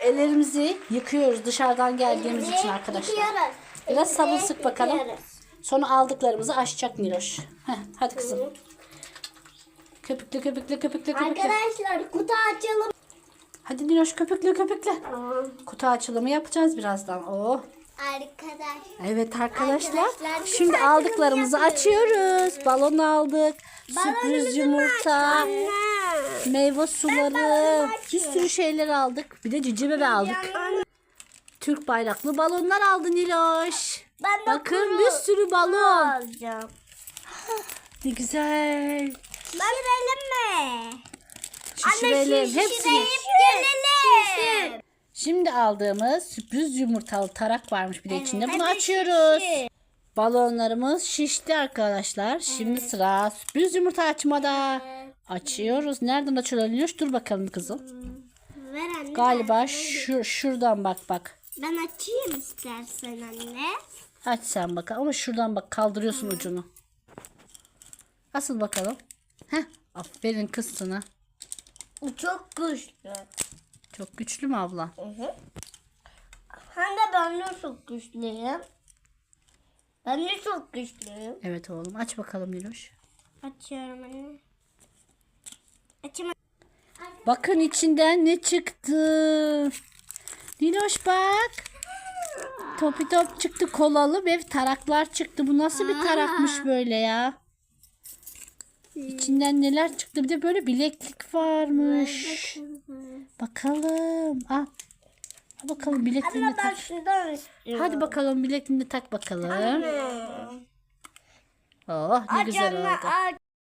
ellerimizi yıkıyoruz dışarıdan geldiğimiz için arkadaşlar. Yıkıyoruz. Biraz sabun sık bakalım. Yıkıyoruz. Sonra aldıklarımızı açacak Niloş. Heh, hadi kızım. Köpükle köpükle köpükle köpükle. Arkadaşlar kutu açalım. Hadi Niloş köpükle köpükle. Kutu açılımı yapacağız birazdan. Oh. Arkadaşlar. Evet arkadaşlar. Arkadaşlar, Şimdi aldıklarımızı açıyoruz. Balon aldık. Sürpriz yumurta. Meyve suları. Bir sürü şeyler aldık. Bir de cici bebe aldık. Türk bayraklı balonlar aldı Niloş. Ben Bakın bir sürü balon. alacağım. Ne güzel. Şişirelim mi? Şişirelim. Hepsini. gelelim. Şimdi aldığımız sürpriz yumurtalı tarak varmış bir de içinde. Bunu açıyoruz. Balonlarımız şişti arkadaşlar. Şimdi sıra sürpriz yumurta açmada. Açıyoruz. Nereden açılıyor? Dur bakalım kızım. Ver anne. Galiba şu şuradan bak bak. Ben açayım istersen anne. Aç sen bakalım ama şuradan bak kaldırıyorsun ucunu. Asıl bakalım. Heh, aferin kız sana. Çok güçlü. Çok güçlü mü abla? Hem de ben de çok güçlüyüm. Ben de çok güçlüyüm. Evet oğlum aç bakalım Niloş. Açıyorum anne. Açayım. Bakın içinden ne çıktı. Niloş bak. Topi top çıktı kolalı ve taraklar çıktı. Bu nasıl bir tarakmış böyle ya? İçinden neler çıktı? Bir de böyle bileklik varmış. Bakalım. Al. Al bakalım bilekliğini ben tak. istiyorum. Hadi bakalım bilekliğini tak bakalım. Oh ne güzel oldu.